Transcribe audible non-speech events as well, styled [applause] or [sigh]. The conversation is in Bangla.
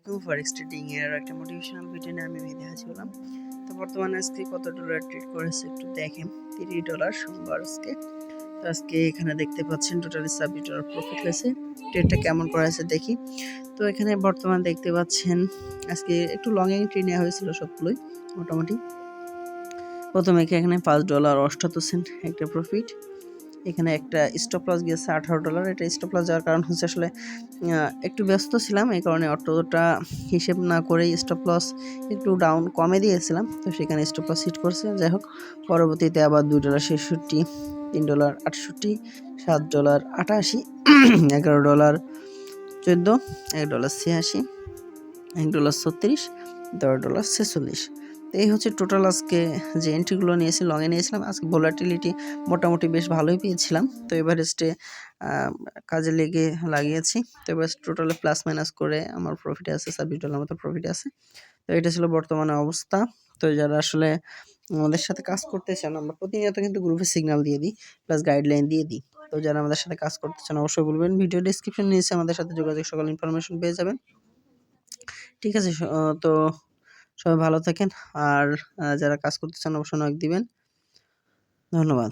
আলাইকুম ফরেক্স ট্রেডিং এর একটা মোটিভেশনাল ভিডিও নিয়ে আমি মেধে হাজির হলাম। তো বর্তমানে আজকে কত ডলার ট্রেড করেছে একটু দেখেন। তিরিশ ডলার সোমবার আজকে। তো আজকে এখানে দেখতে পাচ্ছেন টোটালি ছাব্বিশ ডলার প্রফিট হয়েছে। ট্রেডটা কেমন করেছে দেখি। তো এখানে বর্তমান দেখতে পাচ্ছেন, আজকে একটু লং এন্ট্রি নেওয়া হয়েছিল সবগুলোই, মোটামুটি। প্রথমে এখানে পাঁচ ডলার অষ্টাত্তর সেন্ট একটা প্রফিট এখানে একটা স্টপ লস গিয়েছে আঠারো ডলার এটা স্টপ লস যাওয়ার কারণ হচ্ছে আসলে একটু ব্যস্ত ছিলাম, এই কারণে অটোটা হিসেব না করেই স্টপ লস একটু ডাউন কমে দিয়েছিলাম। তো সেখানে স্টপ লস হিট করছে। যাই হোক, পরবর্তীতে আবার দুই ডলার ছেষট্টি, তিন ডলার আটষট্টি, সাত ডলার আটাশি, [coughs] এগারো ডলার চোদ্দ, এক ডলার ছিয়াশি, এক ডলার ছত্রিশ, দশ ডলার ছেচল্লিশ। তো এই হচ্ছে টোটাল আজকে যে এন্ট্রিগুলো নিয়েছি লংয়ে নিয়েছিলাম। আজকে ভোলাটিলিটি মোটামুটি বেশ ভালোই পেয়েছিলাম। তো এভারেস্টে কাজে লেগে লাগিয়েছি। তো এবার টোটালে প্লাস মাইনাস করে আমার প্রফিট আছে, ছাব্বিশ ডলার মতো প্রফিট আছে। তো এটা ছিল বর্তমানে অবস্থা। তো যারা আসলে আমাদের সাথে কাজ করতে চান, আমরা প্রতিনিয়ত কিন্তু গ্রুপে সিগন্যাল দিয়ে দিই প্লাস গাইডলাইন দিয়ে দিই। তো যারা আমাদের সাথে কাজ করতে চান, অবশ্যই বলবেন। ভিডিও ডিসক্রিপশন নিয়েছে আমাদের সাথে যোগাযোগ, সকল ইনফরমেশন পেয়ে যাবেন। ঠিক আছে তো সবাই ভালো থাকেন। আর যারা কাজ করতে চান অবশ্যই নক দিবেন। ধন্যবাদ।